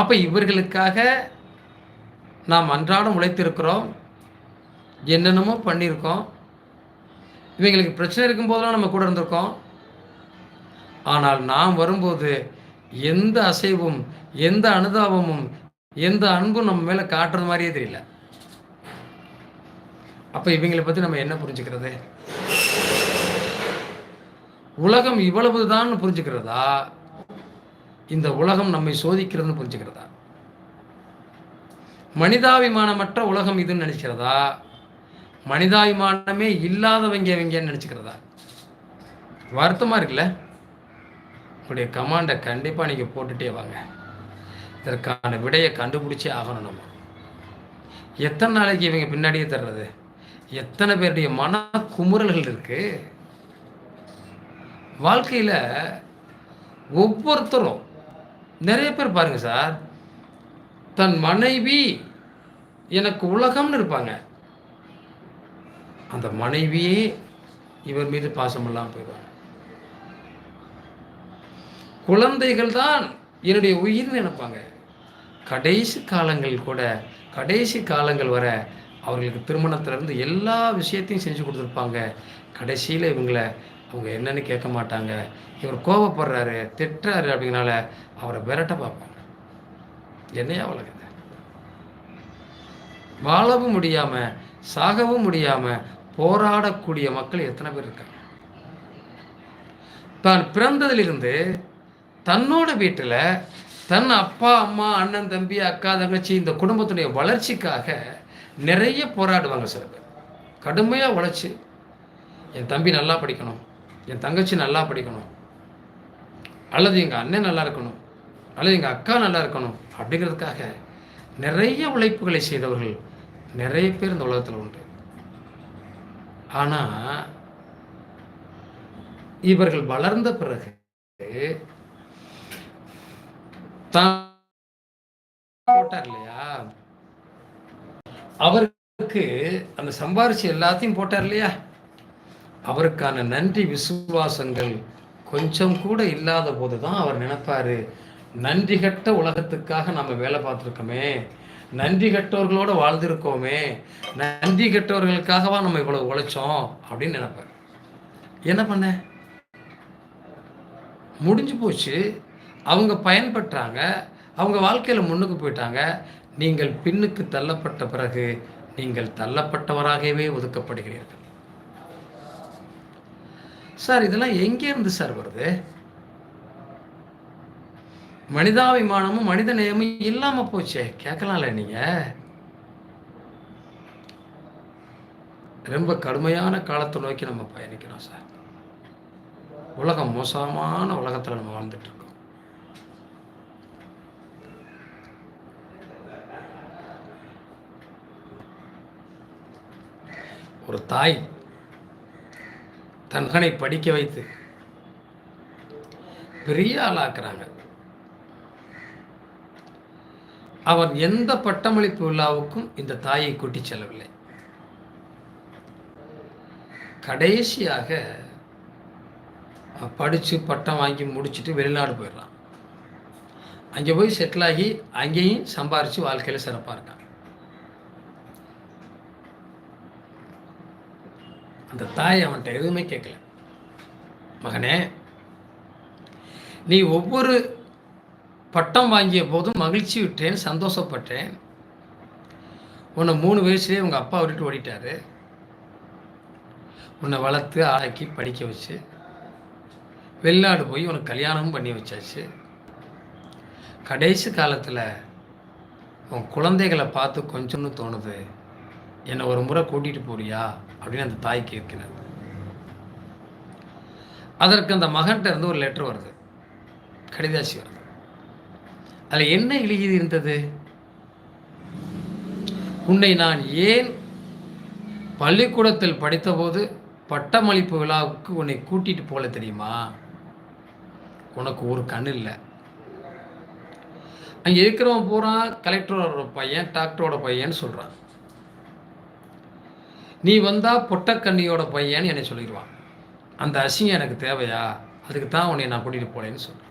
அப்போ இவர்களுக்காக நாம் அன்றாடம் உழைத்திருக்கிறோம். என்னென்னமோ பண்ணியிருக்கோம். இவங்களுக்கு பிரச்சனை இருக்கும்போதெல்லாம் நம்ம கூட இருந்திருக்கோம். ஆனால் நாம் வரும்போது எந்த அசைவும் எந்த அனுதாபமும் எந்த அன்பும் நம்ம மேலே காட்டுறது மாதிரியே தெரியல. அப்போ இவங்களை பற்றி நம்ம என்ன புரிஞ்சுக்கிறது? உலகம் இவ்வளவுதான் புரிஞ்சுக்கிறதா? இந்த உலகம் நம்மை சோதிக்கிறதுன்னு புரிஞ்சுக்கிறதா? மனிதாபிமானமற்ற உலகம் இதுன்னு நினச்சிக்கிறதா? மனிதாபிமானமே இல்லாதவங்க இவங்கன்னு நினச்சிக்கிறதா? வருத்தமாக இருக்குல்ல? உங்களுடைய கமாண்டை கண்டிப்பாக நீங்கள் போட்டுட்டே வாங்க. இதற்கான விடையை கண்டுபிடிச்சே ஆகணும் நம்ம. எத்தனை நாளைக்கு இவங்க பின்னாடியே தர்றது? எத்தனை பேருடைய மன குமுறல்கள் இருக்குது வாழ்க்கையில் ஒவ்வொருத்தரும் நிறைய பேர் பாருங்க சார் தன் மனைவி எனக்கு உலகம்னு இருப்பாங்க. அந்த மனைவியே இவர் மீது பாசமெல்லாம் போயிடுவாங்க. குழந்தைகள் தான் என்னுடைய உயிர்னு நினைப்பாங்க. கடைசி காலங்கள் கூட கடைசி காலங்கள் வர அவர்களுக்கு திருமணத்திலிருந்து எல்லா விஷயத்தையும் செஞ்சு கொடுத்துருப்பாங்க. கடைசியில் இவங்களை அவங்க என்னன்னு கேட்க மாட்டாங்க. இவர் கோபப்படுறாரு திட்டுறாரு அப்படிங்கனால அவரை விரட்ட பார்ப்பாங்க. என்னையா அவளுக்கு வாழவும் முடியாமல் சாகவும் முடியாமல் போராடக்கூடிய மக்கள் எத்தனை பேர் இருக்காங்க? தான் பிறந்ததிலிருந்து தன்னோட வீட்டில் தன் அப்பா அம்மா அண்ணன் தம்பி அக்கா தங்கச்சி இந்த குடும்பத்துடைய வளர்ச்சிக்காக நிறைய போராடுவாங்க சில பேர். கடுமையாக உழைச்சி என் தம்பி நல்லா படிக்கணும் என் தங்கச்சி நல்லா படிக்கணும். அல்லது எங்கள் அண்ணன் நல்லா இருக்கணும். அல்லது எங்கள் அக்கா நல்லா இருக்கணும். அப்படிங்கிறதுக்காக நிறைய உழைப்புகளை செய்தவர்கள் நிறைய பேர் இந்த உலகத்தில் உண்டு. ஆனால் இவர்கள் வளர்ந்த பிறகு தான் போட்டார் இல்லையா? அவருக்கு அந்த சம்பாரிச்சு எல்லாத்தையும் போட்டார் இல்லையா? அவருக்கான நன்றி விசுவாசங்கள் கொஞ்சம் கூட இல்லாத போது தான் அவர் நினைப்பாரு. நன்றி கட்ட உலகத்துக்காக நம்ம வேலை பார்த்துருக்கோமே. நன்றி கட்டவர்களோட வாழ்ந்திருக்கோமே. நன்றி கட்டவர்களுக்காகவா நம்ம இவ்வளவு உழைச்சோம் அப்படின்னு நினைப்பார். என்ன பண்ண? முடிஞ்சு போச்சு. அவங்க பயன்பட்டாங்க அவங்க வாழ்க்கையில் முன்னுக்கு போயிட்டாங்க. நீங்கள் பின்னுக்கு தள்ளப்பட்ட பிறகு நீங்கள் தள்ளப்பட்டவராகவே ஒதுக்கப்படுகிறீர்கள். சார் இதெல்லாம் எங்கேருந்து சார் வருது? மனிதாபிமானமும் மனித நேயமும் இல்லாம போச்சே. கேட்கலாம்ல நீங்க? ரொம்ப கடுமையான காலத்தை நோக்கி நம்ம பயணிக்கிறோம் சார். உலகம் மோசமான உலகத்தில் நம்ம வாழ்ந்துட்டு இருக்கோம் ஒரு தாய் தன் மகனை படிக்க வைத்து பெரிய ஆளாக்குறாங்க. அவர் எந்த பட்டமளிப்பு விழாவுக்கும் இந்த தாயை கூட்டி செல்லவில்லை. கடைசியாக படித்து பட்டம் வாங்கி முடிச்சுட்டு வெளிநாடு போயிடுறான். அங்கே போய் செட்டில் ஆகி அங்கேயும் சம்பாரித்து வாழ்க்கையில் சிறப்பாக இருக்கான். அந்த தாய் அவன்கிட்ட எதுவுமே கேட்கல. மகனே நீ ஒவ்வொரு பட்டம் வாங்கிய போதும் மகிழ்ச்சி விட்டேன் சந்தோஷப்பட்டேன். உன்னை மூணு வயசுலேயே உங்கள் அப்பா விட்டுட்டு ஓடிட்டாரு. உன்னை வளர்த்து ஆக்கி படிக்க வச்சு வெளிநாடு போய் உனக்கு கல்யாணமும் பண்ணி வச்சாச்சு. கடைசி காலத்தில் உன் குழந்தைகளை பார்த்து கொஞ்சம்னு தோணுது. என்னை ஒரு முறை கூட்டிகிட்டு போறியா? அப்படின்னு அந்த தாய் கேட்கிறார். அதற்கு அந்த மகன்கிட்ட இருந்து ஒரு லெட்டர் வருது. கடிதாசி வருது. அதில் என்ன எழுதி இருந்தது? உன்னை நான் ஏன் பள்ளிக்கூடத்தில் படித்தபோது பட்டமளிப்பு விழாவுக்கு உன்னை கூட்டிட்டு போல தெரியுமா? உனக்கு ஒரு கண் இல்லை. அங்கே இருக்கிறவன் பூரா கலெக்டரோட பையன் டாக்டரோட பையன்னு சொல்கிறான் நீ வந்தால் பொட்டக்கண்ணியோட பையன்னு என்னை சொல்லிடுவான். அந்த அசிங்கம் எனக்கு தேவையா? அதுக்கு தான் உன்னை நான் கூட்டிகிட்டு போலேன்னு சொல்கிறேன்